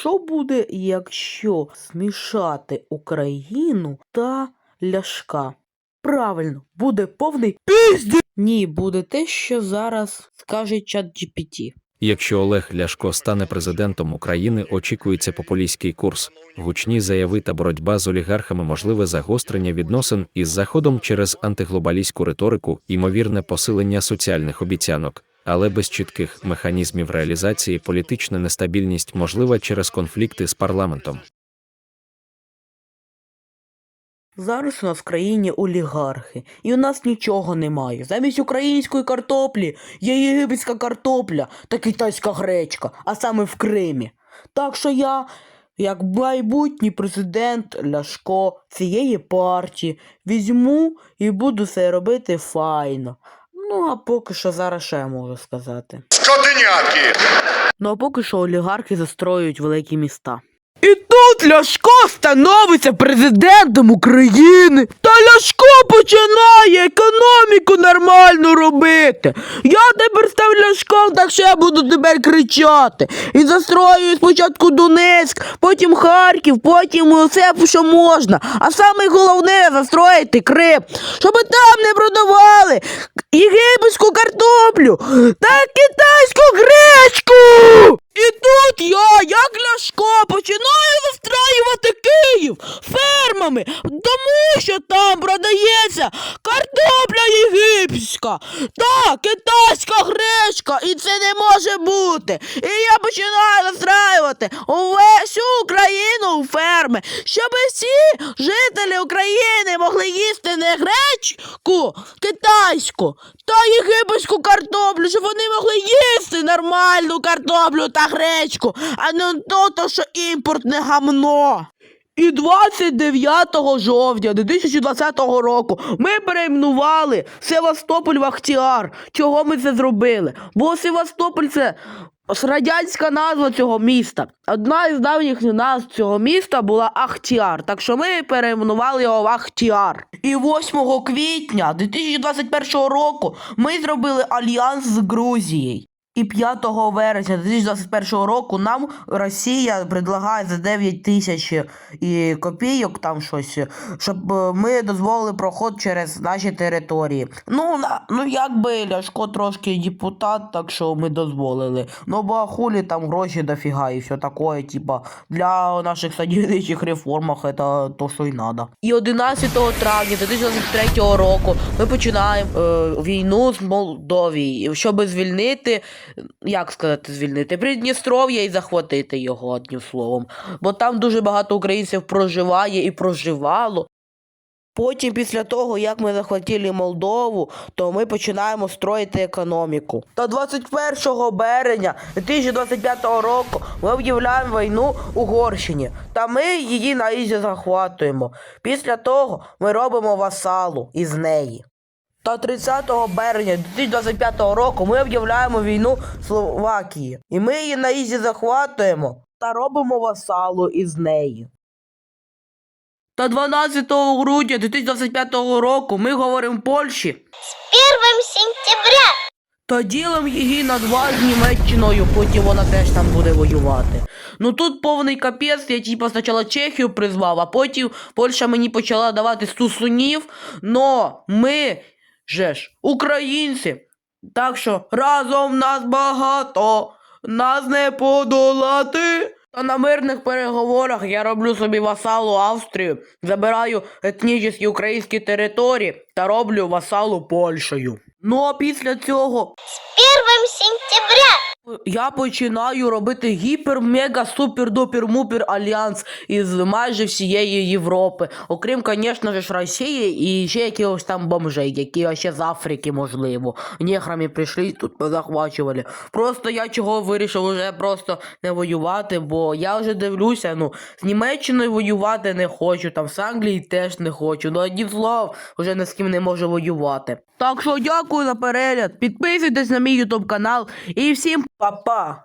що буде, якщо змішати Україну та Ляшка? Правильно, буде повний пізді. Ні, буде те, що зараз скаже чат GPT. Якщо Олег Ляшко стане президентом України, очікується популістський курс, гучні заяви та боротьба з олігархами, можливе загострення відносин із заходом через антиглобалістську риторику, ймовірне посилення соціальних обіцянок, але без чітких механізмів реалізації політична нестабільність можлива через конфлікти з парламентом. Зараз у нас в країні олігархи, і у нас нічого немає. Замість української картоплі є єгипетська картопля та китайська гречка, а саме в Кримі. Так що я, як майбутній президент Ляшко цієї партії, візьму і буду це робити файно. Ну, а поки що зараз я можу сказати. Скотинятки! Ну а поки що олігархи застроюють великі міста. І тут Ляшко становиться президентом України. Та Ляшко починає економіку нормально робити. Я тепер став Ляшком, так що я буду тепер кричати. І застрою спочатку Донецьк, потім Харків, потім усе, що можна. А саме головне застроїти Крим, щоб там не продавали єгипетську картоплю та китайську гречку. І тут я, як Застраювати Київ фермами, тому що там продається картопля єгипетська та китайська гречка, і це не може бути. І я починаю застраювати увесь Україну у ферми, щоб всі жителі України могли їсти не гречку китайську та єгипетську картоплю, щоб вони могли їсти нормальну картоплю та гречку, а не то що імпортне гамно. І 29 жовтня 2020 року ми перейменували Севастополь в Ахтіар. Чого ми це зробили? Бо Севастополь це радянська назва цього міста. Одна із давніх назв цього міста була Ахтіар, так що ми перейменували його в Ахтіар. І 8 квітня 2021 року ми зробили альянс з Грузією. І 5 вересня 2021 року нам Росія предлагає за 9 тисяч і копійок там щось, щоб е, ми дозволили проход через наші території. Ну, ну якби Ляшко трошки депутат, так що ми дозволили. Ну, бо хулі там гроші дофіга і все таке, типа, для наших садівничих реформах це то, що й надо. І 11 травня 2023 року ми починаємо е, війну з Молдовією, щоб звільнити як сказати, звільнити Придністров'я і захватити його одним словом. Бо там дуже багато українців проживає і проживало. Потім, після того, як ми захватили Молдову, то ми починаємо строїти економіку. Та 21 березня 2025 року ми об'являємо війну Угорщині, та ми її на ізі захватуємо. Після того ми робимо васалу із неї. Та 30 березня 2025 року ми об'являємо війну Словакії. І ми її на ізі захватуємо та робимо васалу із неї. Та 12 грудня 2025 року ми говоримо Польщі з 1 сентября та ділимо її на два з Німеччиною, потім вона теж там буде воювати. Ну тут повний капець, я типа спочатку Чехію призвав, а потім Польща мені почала давати стусунів, но ми же ж українці. Так що разом нас багато, нас не подолати. Та на мирних переговорах я роблю собі васалу Австрію, забираю етнічні українські території та роблю васалу Польщею. Ну а після цього з 1 сентября я починаю робити гіпер, мега, супер, дупер, мупер альянс із майже всієї Європи. Окрім, звісно ж, Росії і ще якихось там бомжей, які ще з Африки, можливо. Нехрами прийшли тут позахвачували. Просто я чого вирішив уже просто не воювати, бо я вже дивлюся, ну, з Німеччиною воювати не хочу, там з Англії теж не хочу. Ну, одним словом, вже ні з ким не можу воювати. Так що дякую за перегляд, підписуйтесь на мій ютуб канал і всім papá.